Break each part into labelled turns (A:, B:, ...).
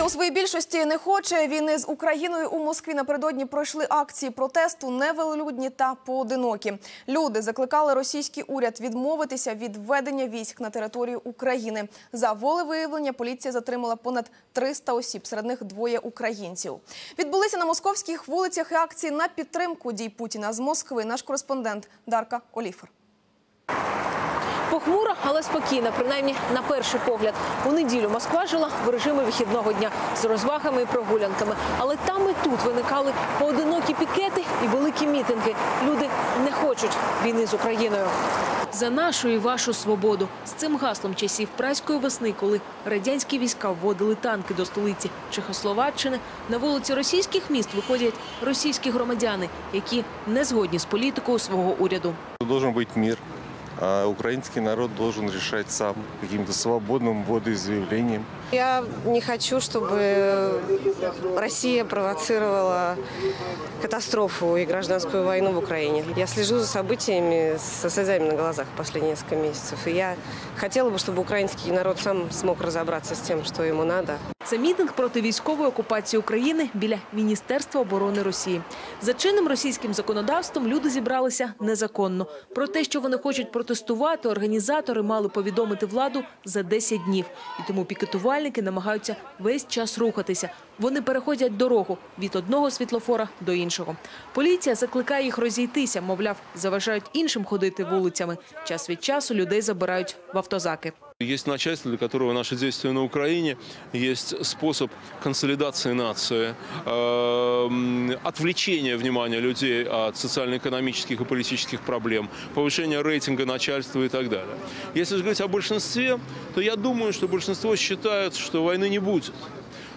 A: Росія у своїй більшості не хоче війни з Україною. У Москві напередодні пройшли акції протесту невелолюдні та поодинокі. Люди закликали російський уряд відмовитися від введення військ на територію України. За волевиявлення поліція затримала понад 300 осіб, серед них двоє українців. Відбулися на московських вулицях і акції на підтримку дій Путіна з Москви. Наш кореспондент Дарка Оліфер.
B: Похмура, але спокійна, принаймні на перший погляд. У неділю Москва жила в режимі вихідного дня з розвагами і прогулянками. Але там і тут виникали поодинокі пікети і великі мітинги. Люди не хочуть війни з Україною. За нашу і вашу свободу з цим гаслом часів праської весни, коли радянські війська вводили танки до столиці Чехословаччини, на вулиці російських міст виходять російські громадяни, які не згодні з політикою свого уряду.
C: Должен быть мир, а украинский народ должен решать сам каким-то свободным водоизъявлением.
D: Я не хочу, чтобы Россия провоцировала катастрофу и гражданскую войну в Украине. Я слежу за событиями со слезами на глазах последние несколько месяцев. И я хотела бы, чтобы украинский народ сам смог разобраться с тем, что ему надо.
B: Це мітинг проти військової окупації України біля Міністерства оборони Росії. За чинним російським законодавством люди зібралися незаконно. Про те, що вони хочуть протестувати, організатори мали повідомити владу за 10 днів. І тому пікетувальники намагаються весь час рухатися. Вони переходять дорогу від одного світлофора до іншого. Поліція закликає їх розійтися, мовляв, заважають іншим ходити вулицями. Час від часу людей забирають в автозаки.
E: Есть начальство, для которого наши действия на Украине есть способ консолидации нации, э, м, отвлечения внимания людей от социально-экономических и политических проблем, повышения рейтинга начальства и так далее. Если же говорить о большинстве, то я думаю, что большинство считает, что войны не будет,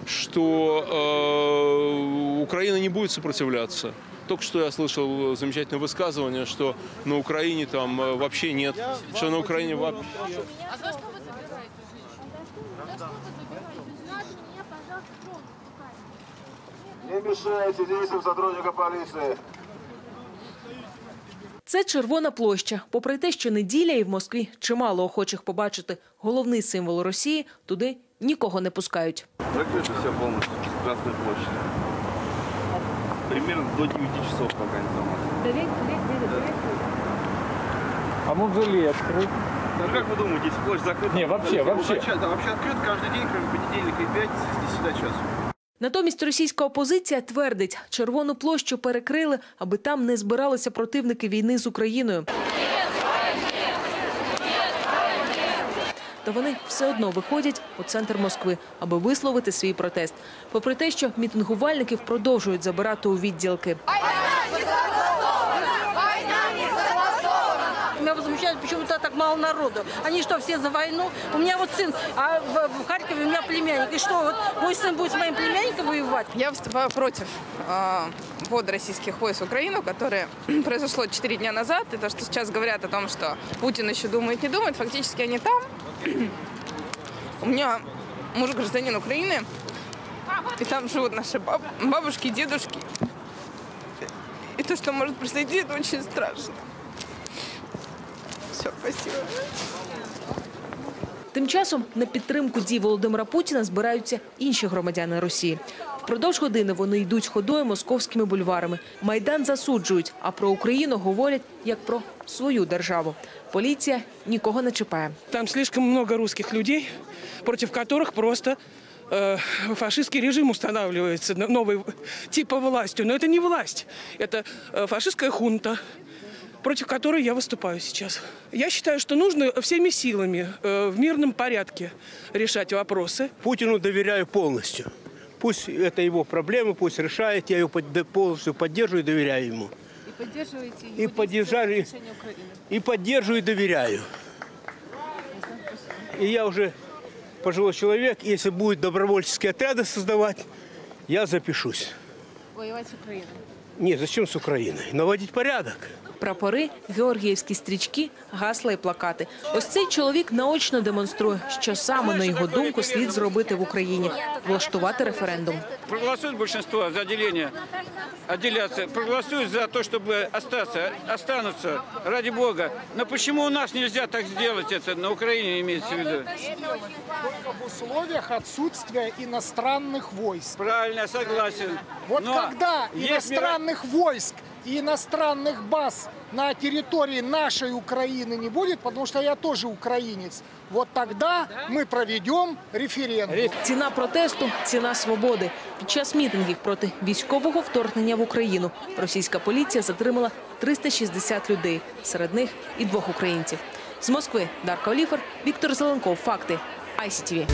E: что э, Украина не будет сопротивляться. Только что я слышал замечательное высказывание, что на Украине там э, вообще нет, что на Украине вообще...
F: руками.
G: Не мешайте действиям сотрудника полиции.
B: Це Червона площа. Попри те, що неділя і в Москві чимало охочих побачити головний символ Росії, туди нікого не пускають.
H: Закрыта вся полностью Красная площадь. Примерно до 9 часов пока информация.
I: А мавзолей открыт?
H: Ну как вы думаете, если площадь закрыта?
I: Не, вообще, вообще.
H: Да, вообще открыт каждый день, кроме понедельника и пятницы с 10 до часу.
B: Натомість російська опозиція твердить, червону площу перекрили, аби там не збиралися противники війни з Україною. Та вони все одно виходять у центр Москви, аби висловити свій протест. Попри те, що мітингувальників продовжують забирати у відділки.
J: Меня возмущает, почему то так мало народу. Они что, все за войну? У меня вот сын, а в, в Харькове у меня племянник. И что, вот мой сын будет с моим племянником воевать?
D: Я выступаю против э, российских войск в Украину, которое произошло 4 дня назад. И то, что сейчас говорят о том, что Путин еще думает, не думает, фактически они там. У меня муж гражданин Украины, и там живут наши баб- бабушки, дедушки. И то, что может произойти, это очень страшно. Все, спасибо.
B: Тим часом на підтримку дій Володимира Путіна збираються інші громадяни Росії. Впродовж години вони йдуть ходою московськими бульварами. Майдан засуджують, а про Україну говорять як про свою державу. Поліція нікого не чіпає.
K: Там слишком много русских людей, против которых просто э, фашистский режим устанавливается, н- новый типа властью. Но это не власть, это э, фашистская хунта, Против которой я выступаю сейчас. Я считаю, что нужно всеми силами э, в мирном порядке решать вопросы.
L: Путину доверяю полностью. Пусть это его проблемы, пусть решает, я его полностью поддерживаю и доверяю ему. И поддерживаете и поддержаю, и поддерживаю и доверяю. И я уже пожилой человек, если будет добровольческие отряды создавать, я запишусь.
F: Воевать с Украиной.
L: Нет, зачем с Украиной? Наводить порядок.
B: Прапори, георгіївські стрічки, гасла і плакати. Ось цей чоловік наочно демонструє, що саме на його думку слід зробити в Україні влаштувати референдум.
I: Проголосует большинство за отделение
H: отделяться, проголосуют за то, чтобы остаться, останутся, ради бога. Но почему у нас нельзя так сделать это, на Украине имеется в виду?
M: Только в условиях отсутствия иностранных войск.
H: Правильно, я согласен.
M: Вот
H: Но
M: когда
H: есть мира-
M: иностранных войск и иностранных баз на территории нашей Украины не будет, потому что я тоже украинец, вот тогда мы проведем референдум.
B: Ціна протесту ціна свободи. Під час мітингів проти військового вторгнення в Україну російська поліція затримала 360 людей, серед них і двох українців. З Москви Дарка Оліфер, Віктор Зеленков. Факти ICTV.